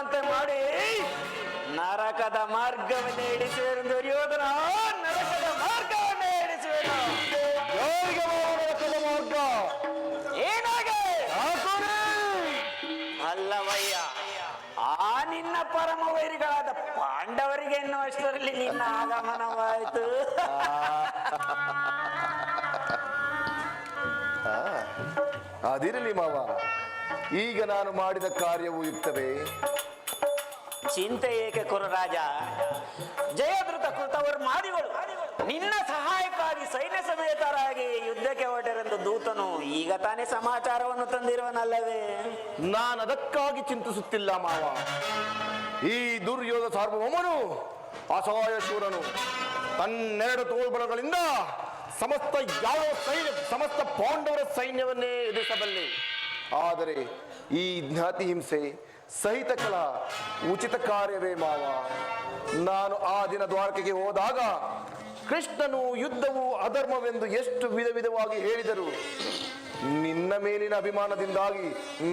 ಎನ್ನುವಂತೆ ಮಾಡಿ ನರಕದ ಮಾರ್ಗವನ್ನು ಹಿಡಿಸುವೆನು ದುರ್ಯೋಧನ ನರಕದ ಮಾರ್ಗವನ್ನೇ ಹಿಡಿಸುವೆನು ಯಾರಿಗೆ ಮಾವ ನರಕದ ಮಾರ್ಗ ಏನಾಗೆ! ಅಲ್ಲವಯ್ಯ ಆ ನಿನ್ನ ಪರಮ ವೈರಿಗಳಾದ ಪಾಂಡವರಿಗೆ ಎನ್ನುವಷ್ಟರಲ್ಲಿ ನಿನ್ನ ಆಗಮನವಾಯಿತು ಅದಿರಲಿ ಮಾವ ಈಗ ನಾನು ಮಾಡಿದ ಕಾರ್ಯವು ಯುಕ್ತವೇ ಚಿಂತೆ ಏಕೆ ಕುರುರಾಜ ಜಯದೃತ ಕೃತವರು ಮಾದಿಗಳು. ನಿನ್ನ ಸಹಾಯಕ್ಕಾಗಿ ಸೈನ್ಯ ಸಮೇತರಾಗಿ ಯುದ್ಧಕ್ಕೆ ಹೊರಟರೆಂದು ದೂತನು ಈಗ ತಾನೇ ಸಮಾಚಾರವನ್ನು ತಂದಿರುವನಲ್ಲವೇ? ನಾನು ಅದಕ್ಕಾಗಿ ಚಿಂತಿಸುತ್ತಿಲ್ಲ ಮಾವ. ಈ ದುರ್ಯೋಧ ಸಾರ್ವಭೌಮನು ಅಸಹಾಯ ಶೂರನು ತನ್ನೆರಡು ತೋಳ್ಬಲಗಳಿಂದ ಸಮಸ್ತ ಯಾವ ಸೈನ್ಯ, ಸಮಸ್ತ ಪಾಂಡವರ ಸೈನ್ಯವನ್ನೇ ಎದುರಿಸಬಲ್ಲೆ. ಆದರೆ ಈ ಜ್ಞಾತಿ ಹಿಂಸೆ ಸಹಿತ ಕಲ ಉಚಿತ ಕಾರ್ಯವೇ ಮಾವ. ನಾನು ಆ ದಿನ ದ್ವಾರಕೆಗೆ ಹೋದಾಗ ಕೃಷ್ಣನು ಯುದ್ಧವು ಅಧರ್ಮವೆಂದು ಎಷ್ಟು ವಿಧ ವಿಧವಾಗಿ ಹೇಳಿದರು. ನಿನ್ನ ಮೇಲಿನ ಅಭಿಮಾನದಿಂದಾಗಿ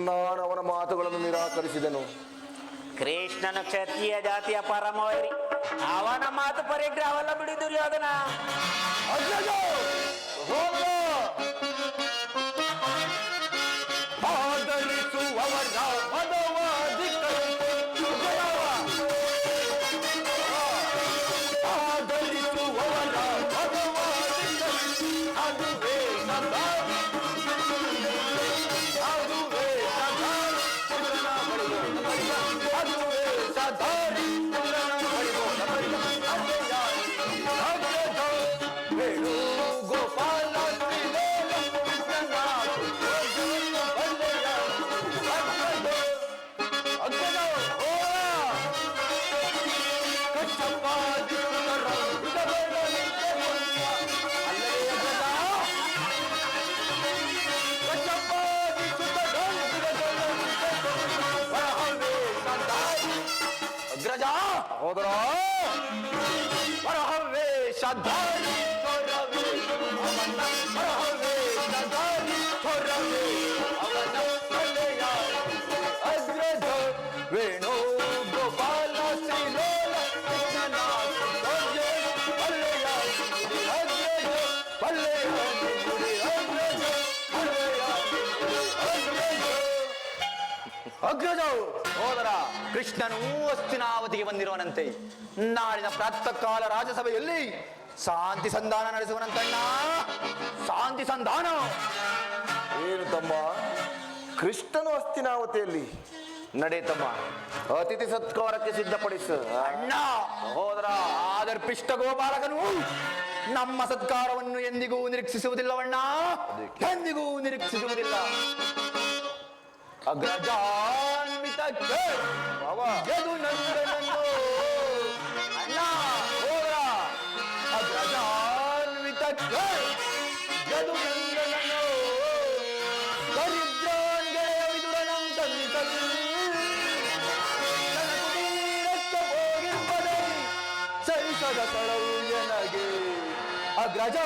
ನಾನು ಅವನ ಮಾತುಗಳನ್ನು ನಿರಾಕರಿಸಿದನು. ಕೃಷ್ಣನ ಕ್ಷತ್ರಿಯ ಜಾತಿಯ ಪರಮವರಿ ಅವನ ಮಾತು ಪರಿಗ್ರಹವಲ್ಲ ಬಿಡಿ ದುರ್ಯೋಧನ. ಹೊರವೇ ಅವನ ಒಲೆಯ ಅಗ್ರಜ ವೇಣು ಗೋಪಾಲ ಶ್ರೀಲೋಲ ಕೃಷ್ಣನ ಸೌಜನ್ಯ ಒಲೆಯ ಅಗ್ರಜ ಒಲೆಯ ಗುಡಿ ಅಗ್ರಜ ಒಲೆಯ ಅಗ್ರಜ ಅಗ್ರಜ ಹೋದರ ಕೃಷ್ಣನು ಅವಧಿಗೆ ಬಂದಿರುವನಂತೆ. ನಾಳಿನ ಪ್ರಾತಃ ಕಾಲ ರಾಜಸಭೆಯಲ್ಲಿ ಶಾಂತಿ ಸಂಧಾನ ನಡೆಸುವನಂತಣ್ಣ. ಶಾಂತಿ ಸಂಧಾನ. ಏನು ತಮ್ಮ? ಕೃಷ್ಣನು ಅಸ್ತಿನಾವತಿಯಲ್ಲಿ. ನಡೆ ತಮ್ಮ. ಅತಿಥಿ ಸತ್ಕಾರಕ್ಕೆ ಸಿದ್ಧಪಡಿಸು. ಅಣ್ಣ ಹೋದರ ಆದರ್ಪಿಷ್ಟ ಗೋಪಾಲಕನು ನಮ್ಮ ಸತ್ಕಾರವನ್ನು ಎಂದಿಗೂ ನಿರೀಕ್ಷಿಸುವುದಿಲ್ಲವಣ್ಣ. ಎಂದಿಗೂ ನಿರೀಕ್ಷಿಸುವುದಿಲ್ಲ. ಅಗ್ರಜಾನ್ವಿತಕ್ಕೆ ಮಾವ ಎದು ನಂದನನ್ನು ಅಣ್ಣ ಹೋದ್ರ ಅಗ್ರಜಾನ್ವಿತಕ್ಕೆ ಎದು ನಂದನನ್ನು ದರಿದ್ರಾಂಗೆ ವಿದುರನಂ ತಂದಿತಲ್ಲಿ ನನ್ನ ಕುಟೀರಕ್ಕೆ ಹೋಗಿರ್ಪದೆ ಸರಿಸದ ಸ್ಥಳವು ಎನಗೆ ಅಗ್ರಜ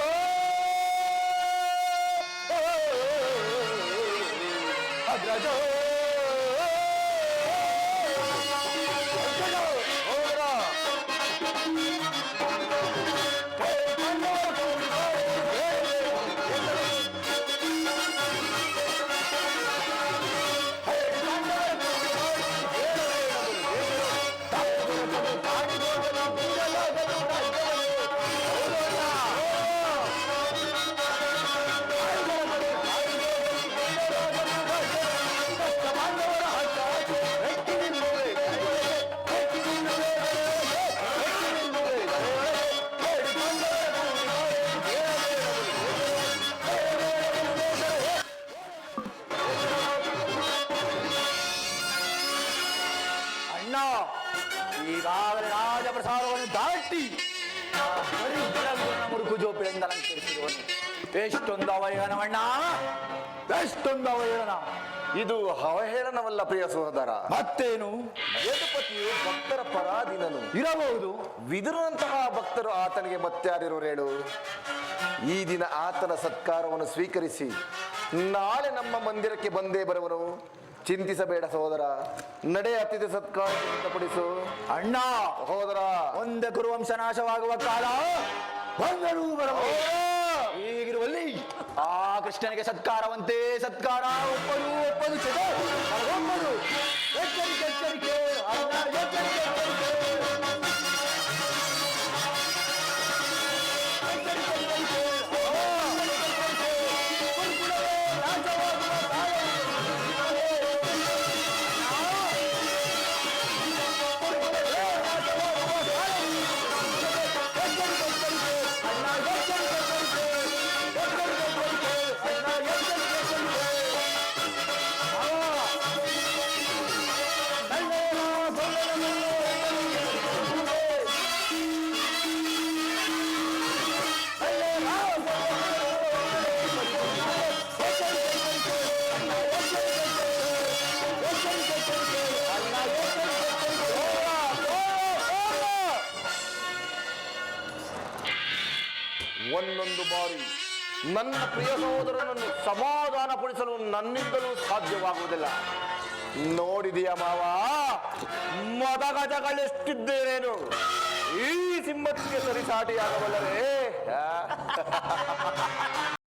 ಅಗ್ರಜ ಅಗ್ರಜ ಅಣ್ಣ ದರಿದ್ರಗುಣ ಮುರುಕು ಜೋಪಿನಿಂದ ಅಲಂಕರಿಸಿರುವನು ಎಷ್ಟೊಂದು ಅವಹೇಳನವಣ್ಣ ಎಷ್ಟೊಂದು ಅವಹೇಳನ. ಇದು ಅವಹೇಳನವಲ್ಲ ಪ್ರಿಯ ಸಹೋದರ. ಮತ್ತೇನು? ಯದುಪತಿಯು ಭಕ್ತರ ಪರಾಧೀನನು. ಇರಬಹುದು. ವಿದುರನಂತಹ ಭಕ್ತರು ಆತನಿಗೆ ಮತ್ತಾರಿರೋರು ಹೇಳು. ಈ ದಿನ ಆತನ ಸತ್ಕಾರವನ್ನು ಸ್ವೀಕರಿಸಿ ನಾಳೆ ನಮ್ಮ ಮಂದಿರಕ್ಕೆ ಬಂದೇ ಬರುವನು. ಚಿಂತಿಸಬೇಡ ಸಹೋದರ. ನಡೆ ಅತಿಥಿ ಸತ್ಕಾರ ಸಿದ್ಧಪಡಿಸು. ಅಣ್ಣ ಸಹೋದರ. ಒಂದೇ ಕುರುವಂಶ ನಾಶವಾಗುವ ಕಾಲ ಬಂದರೂ ಬರಬಹುದು. ಹೀಗಿರುವಲ್ಲಿ ಆ ಕೃಷ್ಣನಿಗೆ ಸತ್ಕಾರವಂತೆ ಸತ್ಕಾರ ಒಪ್ಪದು ಒಂದೊಂದು ಬಾರಿ ನನ್ನ ಪ್ರಿಯ ಸಹೋದರನನ್ನು ಸಮಾಧಾನಪಡಿಸಲು ನನ್ನಿಂದಲೂ ಸಾಧ್ಯವಾಗುವುದಿಲ್ಲ. ನೋಡಿದೀಯ ಮಾವ? ಮದಗಜಗಳೆಷ್ಟಿದ್ದೇನೇನು ಈ ಸಿಂಹಕ್ಕೆ ಸರಿಸಾಟಿಯಾಗಬಲ್ಲರೇ.